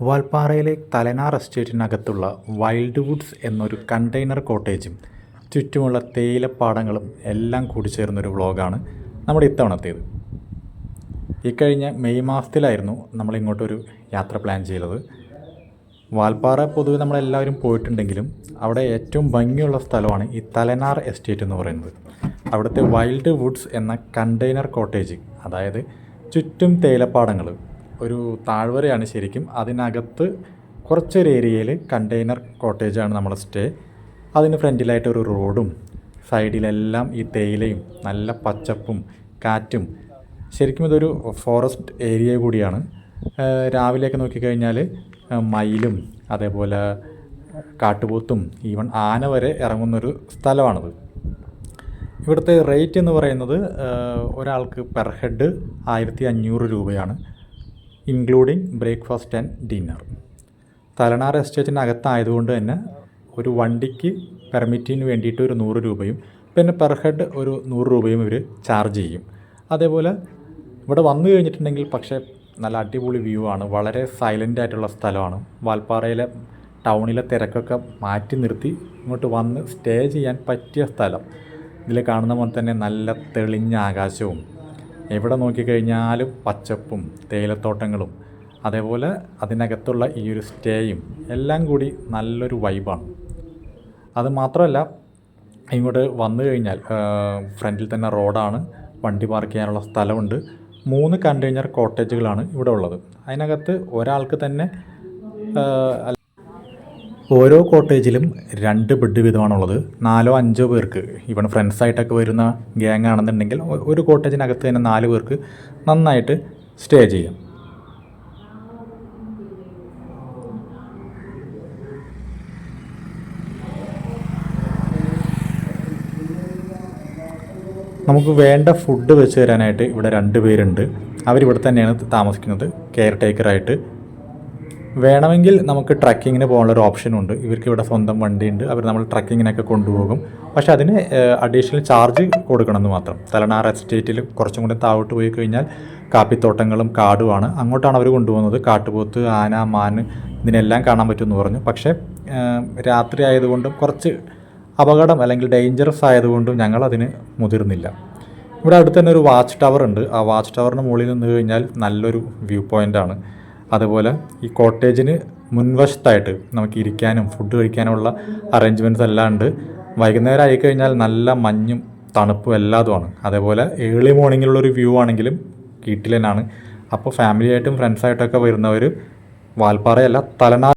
വാൽപ്പാറയിലെ തലനാർ എസ്റ്റേറ്റിനകത്തുള്ള wild woods എന്നൊരു container കോട്ടേജും ചുറ്റുമുള്ള തേയിലപ്പാടങ്ങളും എല്ലാം കൂടി ചേർന്നൊരു വ്ളോഗാണ് നമ്മുടെ ഇത്തവണത്തേത്. ഇക്കഴിഞ്ഞ മെയ് മാസത്തിലായിരുന്നു നമ്മൾ ഇങ്ങോട്ടൊരു യാത്ര പ്ലാൻ ചെയ്തത്. വാൽപ്പാറ പൊതുവെ നമ്മളെല്ലാവരും പോയിട്ടുണ്ടെങ്കിലും അവിടെ ഏറ്റവും ഭംഗിയുള്ള സ്ഥലമാണ് ഈ തലനാർ എസ്റ്റേറ്റ് എന്ന് പറയുന്നത്. അവിടുത്തെ വൈൽഡ് വുഡ്സ് എന്ന കണ്ടെയ്നർ കോട്ടേജ് അതായത് ചുറ്റും തേയിലപ്പാടങ്ങൾ ഒരു താഴ്വരയാണ് ശരിക്കും. അതിനകത്ത് കുറച്ചൊരു ഏരിയയിൽ കണ്ടെയ്നർ കോട്ടേജാണ് നമ്മൾ സ്റ്റേ. അതിന് ഫ്രണ്ടിലായിട്ട് ഒരു റോഡും സൈഡിലെല്ലാം ഈ തേയിലയും നല്ല പച്ചപ്പും കാറ്റും. ശരിക്കും ഇതൊരു ഫോറസ്റ്റ് ഏരിയ കൂടിയാണ്. രാവിലെയൊക്കെ നോക്കിക്കഴിഞ്ഞാൽ മയിലും അതേപോലെ കാട്ടുപോത്തും ഈവൻ ആന വരെ ഇറങ്ങുന്നൊരു സ്ഥലമാണിത്. ഇവിടുത്തെ റേറ്റ് എന്ന് പറയുന്നത് ഒരാൾക്ക് പെർ ഹെഡ് ആയിരത്തി അഞ്ഞൂറ് രൂപയാണ്. Including breakfast and dinner. Thalanar എസ്റ്റേറ്റിനകത്തായതുകൊണ്ട് തന്നെ ഒരു വണ്ടിക്ക് പെർമിറ്റിന് വേണ്ടിയിട്ട് ഒരു നൂറ് രൂപയും പിന്നെ പെർ ഹെഡ് ഒരു നൂറ് രൂപയും ഇവർ ചാർജ് ചെയ്യും. അതേപോലെ ഇവിടെ വന്നു കഴിഞ്ഞിട്ടുണ്ടെങ്കിൽ പക്ഷേ നല്ല അടിപൊളി വ്യൂ ആണ്. വളരെ സൈലന്റ് ആയിട്ടുള്ള സ്ഥലമാണ്. വാൽപ്പാറയിലെ ടൗണിലെ തിരക്കൊക്കെ മാറ്റി നിർത്തി ഇങ്ങോട്ട് വന്ന് സ്റ്റേ ചെയ്യാൻ പറ്റിയ സ്ഥലം. ഇതിൽ കാണുന്ന പോലെ തന്നെ നല്ല തെളിഞ്ഞ ആകാശവും എവിടെ നോക്കിക്കഴിഞ്ഞാലും പച്ചപ്പും തേയിലത്തോട്ടങ്ങളും അതേപോലെ അതിനകത്തുള്ള ഈ ഒരു സ്റ്റേയും എല്ലാം കൂടി നല്ലൊരു വൈബാണ്. അത് മാത്രമല്ല ഇങ്ങോട്ട് വന്നു കഴിഞ്ഞാൽ ഫ്രണ്ടിൽ തന്നെ റോഡാണ് വണ്ടി പാർക്ക് ചെയ്യാനുള്ള സ്ഥലമുണ്ട്. മൂന്ന് കണ്ടെയ്നർ കോട്ടേജുകളാണ് ഇവിടെ ഉള്ളത്. അതിനകത്ത് ഒരാൾക്ക് തന്നെ ഓരോ കോട്ടേജിലും രണ്ട് ബെഡ് വീതമാണുള്ളത്. നാലോ അഞ്ചോ പേർക്ക്. ഇവൺ ഫ്രണ്ട്സായിട്ടൊക്കെ വരുന്ന ഗ്യാങ് ആണെന്നുണ്ടെങ്കിൽ ഒരു കോട്ടേജിനകത്ത് തന്നെ നാല് പേർക്ക് നന്നായിട്ട് സ്റ്റേ ചെയ്യാം. നമുക്ക് വേണ്ട ഫുഡ് വെച്ച് തരാനായിട്ട് ഇവിടെ രണ്ട് പേരുണ്ട്. അവരിവിടെ തന്നെയാണ് താമസിക്കുന്നത്. കെയർ ടേക്കറായിട്ട് വേണമെങ്കിൽ നമുക്ക് ട്രക്കിങ്ങിന് പോകാനുള്ള ഒരു ഓപ്ഷനുണ്ട് ഇവർക്ക് ഇവിടെ സ്വന്തം വണ്ടിയുണ്ട്. അവർ നമ്മൾ ട്രക്കിങ്ങിനൊക്കെ കൊണ്ടുപോകും. പക്ഷെ അതിന് അഡീഷണൽ ചാർജ് കൊടുക്കണമെന്ന് മാത്രം. തലനാർ എസ്റ്റേറ്റിൽ കുറച്ചും കൂടി താഴോട്ട് പോയി കഴിഞ്ഞാൽ കാപ്പിത്തോട്ടങ്ങളും കാടുമാണ്. അങ്ങോട്ടാണ് അവർ കൊണ്ടുപോകുന്നത്. കാട്ടുപോത്ത് ആന മാൻ ഇതിനെല്ലാം കാണാൻ പറ്റുമെന്ന് പറഞ്ഞു. പക്ഷേ രാത്രി ആയതുകൊണ്ടും കുറച്ച് അപകടം അല്ലെങ്കിൽ ഡേഞ്ചറസ് ആയതുകൊണ്ടും ഞങ്ങൾ അതിന് മുതിർന്നില്ല. ഇവിടെ അടുത്ത് തന്നെ ഒരു വാച്ച് ടവർ ഉണ്ട്. ആ വാച്ച് ടവറിന് മുകളിൽ നിന്ന് കഴിഞ്ഞാൽ നല്ലൊരു വ്യൂ പോയിന്റ് ആണ്. അതുപോലെ ഈ കോട്ടേജിന് മുൻവശത്തായിട്ട് നമുക്ക് ഇരിക്കാനും ഫുഡ് കഴിക്കാനുമുള്ള അറേഞ്ച്മെന്റ്സ് എല്ലാം ഉണ്ട്. വൈകുന്നേരം ആയിക്കഴിഞ്ഞാൽ നല്ല മഞ്ഞും തണുപ്പും എല്ലാതുമാണ്. അതേപോലെ ഏർലി മോർണിംഗിലുള്ളൊരു വ്യൂ ആണെങ്കിലും കീട്ടിലനാണ് അപ്പോൾ ഫാമിലിയായിട്ടും ഫ്രണ്ട്സായിട്ടൊക്കെ വരുന്നവർ വാൽപ്പാറയല്ല തലനാർ